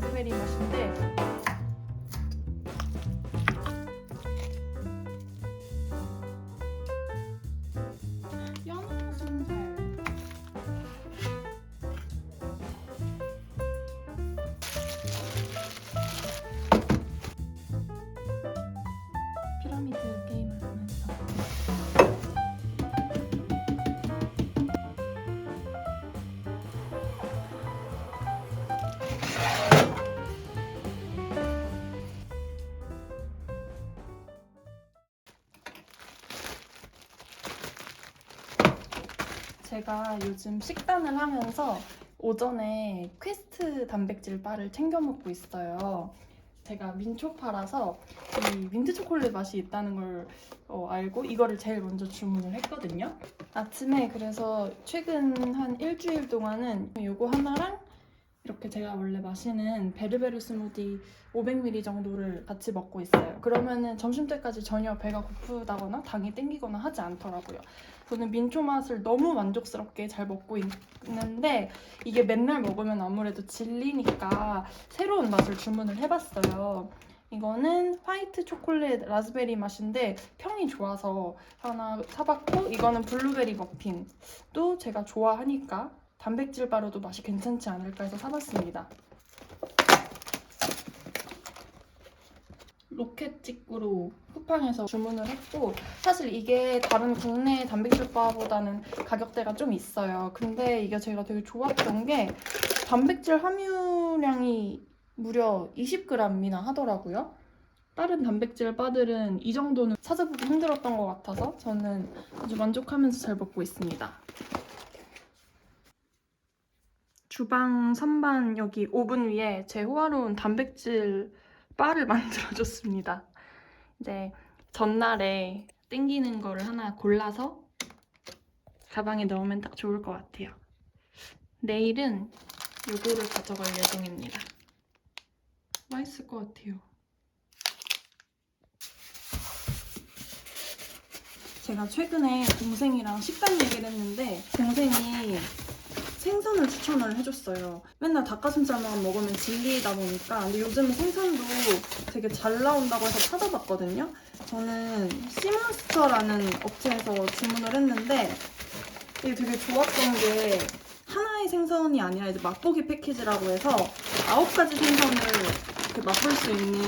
라즈베리 맛인데 제가 요즘 식단을 하면서 오전에 퀘스트 단백질 바를 챙겨 먹고 있어요. 제가 민초파라서 이 민트 초콜릿 맛이 있다는 걸 어, 알고 이거를 제일 먼저 주문을 했거든요. 아침에 그래서 최근 한 일주일 동안은 요거 하나랑 이렇게 제가 원래 마시는 베르베르 스무디 500ml 정도를 같이 먹고 있어요. 그러면은 점심 때까지 전혀 배가 고프다거나 당이 땡기거나 하지 않더라고요. 저는 민초 맛을 너무 만족스럽게 잘 먹고 있는데 이게 맨날 먹으면 아무래도 질리니까 새로운 맛을 주문을 해봤어요. 이거는 화이트 초콜릿 라즈베리 맛인데 평이 좋아서 하나 사봤고 이거는 블루베리 머핀도 제가 좋아하니까 단백질 바로도 맛이 괜찮지 않을까 해서 사봤습니다. 로켓 직구로 쿠팡에서 주문을 했고 사실 이게 다른 국내 단백질 바보다는 가격대가 좀 있어요. 근데 이게 제가 되게 좋았던 게 단백질 함유량이 무려 20g이나 하더라고요. 다른 단백질 바들은 이 정도는 찾아보기 힘들었던 것 같아서 저는 아주 만족하면서 잘 먹고 있습니다. 주방 선반 여기 오븐 위에 제 호화로운 단백질 바를 만들어줬습니다. 이제 전날에 땡기는 거를 하나 골라서 가방에 넣으면 딱 좋을 것 같아요. 내일은 요거를 가져갈 예정입니다. 맛있을 것 같아요. 제가 최근에 동생이랑 식단 얘기를 했는데 동생이 생선을 추천을 해줬어요. 맨날 닭가슴살만 먹으면 질리다 보니까 근데 요즘은 생선도 되게 잘 나온다고 해서 찾아봤거든요. 저는 시몬스터라는 업체에서 주문을 했는데 이게 되게 좋았던 게 하나의 생선이 아니라 이제 맛보기 패키지라고 해서 아홉 가지 생선을 이렇게 맛볼 수 있는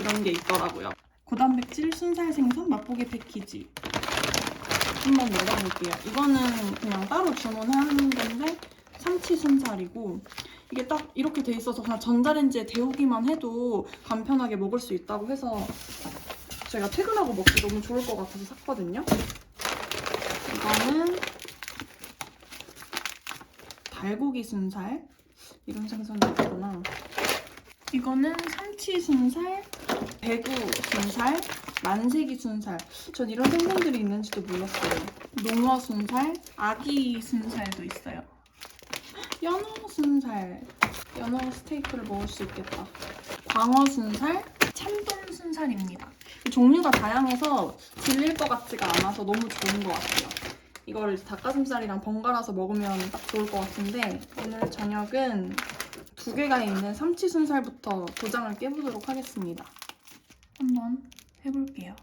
이런 게 있더라고요. 고단백질 순살 생선 맛보기 패키지. 한번 열어볼게요. 이거는 그냥 따로 주문하는 건데 참치 순살이고 이게 딱 이렇게 돼 있어서 그냥 전자레인지에 데우기만 해도 간편하게 먹을 수 있다고 해서 제가 퇴근하고 먹기 너무 좋을 것 같아서 샀거든요. 이거는 달고기 순살 이런 생선이 있구나. 이거는 삼치 순살, 대구 순살, 만세기 순살. 전 이런 생선들이 있는지도 몰랐어요. 농어 순살, 아기 순살도 있어요. 연어 순살. 연어 스테이크를 먹을 수 있겠다. 광어 순살, 참돔 순살입니다. 종류가 다양해서 질릴 것 같지가 않아서 너무 좋은 것 같아요. 이거를 닭가슴살이랑 번갈아서 먹으면 딱 좋을 것 같은데 오늘 저녁은 두 개가 있는 삼치 순살부터 도장을 깨보도록 하겠습니다. 한번 해볼게요.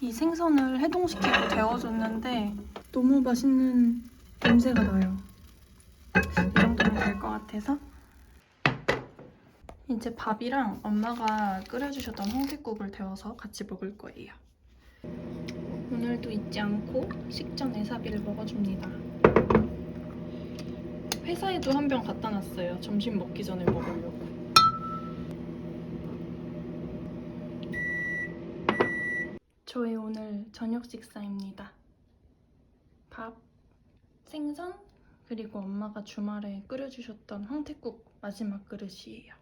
이 생선을 해동시키고 데워줬는데 너무 맛있는 냄새가 나요. 이 정도면 될 것 같아서 이제 밥이랑 엄마가 끓여주셨던 홍태국을 데워서 같이 먹을 거예요. 오늘도 잊지 않고 식전 에사비를 먹어줍니다. 회사에도 한 병 갖다 놨어요. 점심 먹기 전에 먹으려고. 저의 오늘 저녁 식사입니다. 밥, 생선, 그리고 엄마가 주말에 끓여주셨던 황태국 마지막 그릇이에요.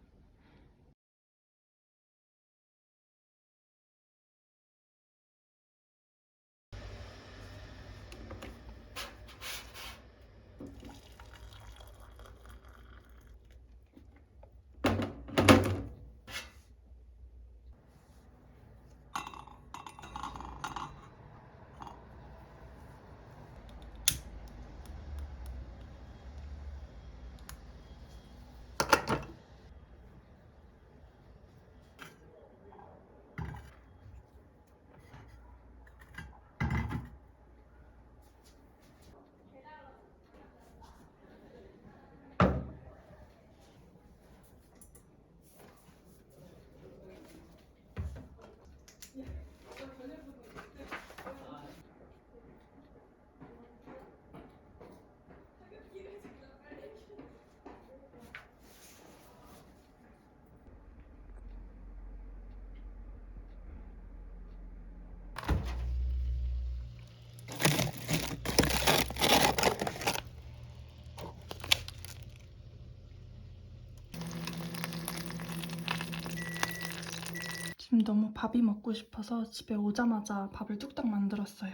너무 밥이 먹고 싶어서 집에 오자마자 밥을 뚝딱 만들었어요.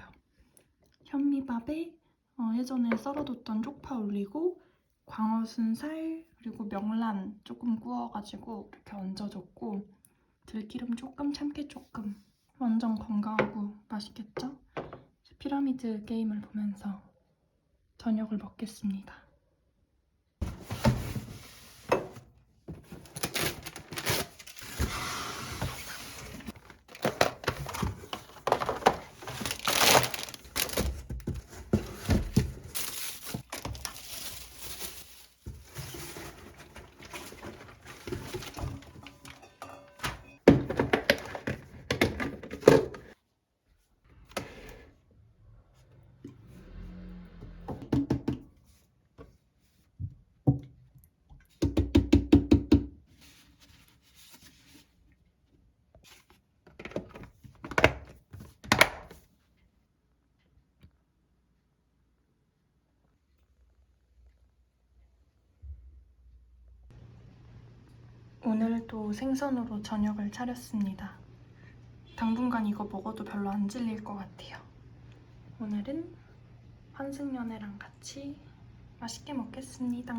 현미밥에 어, 예전에 썰어뒀던 쪽파 올리고 광어순살 그리고 명란 조금 구워가지고 이렇게 얹어줬고 들기름 조금 참깨 조금 완전 건강하고 맛있겠죠? 피라미드 게임을 보면서 저녁을 먹겠습니다. 오늘도 생선으로 저녁을 차렸습니다. 당분간 이거 먹어도 별로 안 질릴 것 같아요. 오늘은 환승연애랑 같이 맛있게 먹겠습니다.